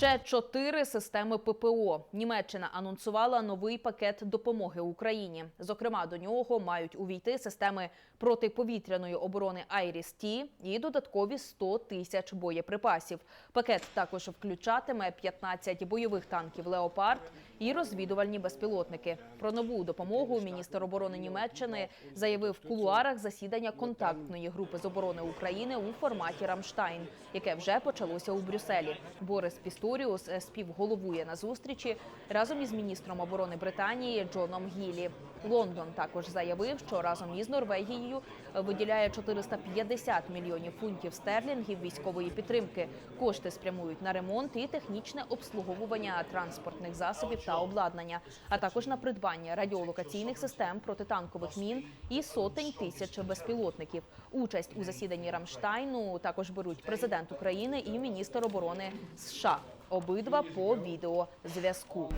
Ще чотири системи ППО. Німеччина анонсувала новий пакет допомоги Україні. Зокрема, до нього мають увійти системи протиповітряної оборони Айріс Ті і додаткові 100 тисяч боєприпасів. Пакет також включатиме 15 бойових танків Леопард і розвідувальні безпілотники. Про нову допомогу міністр оборони Німеччини заявив в кулуарах засідання контактної групи з оборони України у форматі Рамштайн, яке вже почалося у Брюсселі. Борис Пісторіус е, співголовує на зустрічі разом із міністром оборони Британії Джоном Гілі. Лондон також заявив, що разом із Норвегією виділяє 450 мільйонів фунтів стерлінгів військової підтримки. Кошти спрямують на ремонт і технічне обслуговування транспортних засобів та обладнання, а також на придбання радіолокаційних систем протитанкових мін і сотень тисяч безпілотників. Участь у засіданні Рамштайну також беруть президент України і міністр оборони США. Обидва по відеозв'язку.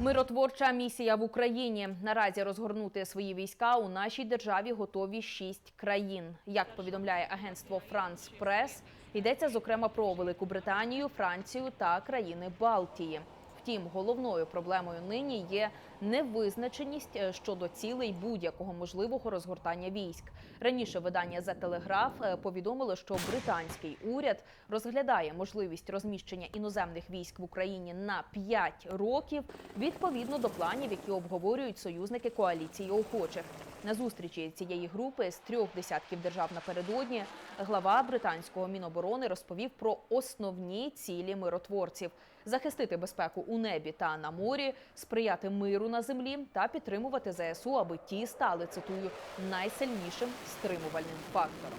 Миротворча місія в Україні наразі розгорнути свої війська у нашій державі готові шість країн. Як повідомляє агентство Франс Прес, йдеться зокрема про Велику Британію, Францію та країни Балтії. Втім, головною проблемою нині є невизначеність е, щодо цілей будь-якого можливого розгортання військ. Раніше видання за телеграф повідомило, що британський уряд розглядає можливість розміщення іноземних військ в Україні на 5 років відповідно до планів, які обговорюють союзники коаліції охочих. На зустрічі цієї групи з трьох десятків держав напередодні глава британського міноборони розповів про основні цілі миротворців: захистити безпеку у небі та на морі, сприяти миру на землі та підтримувати ЗСУ, аби ті стали цитую найсильнішим стримувальним фактором.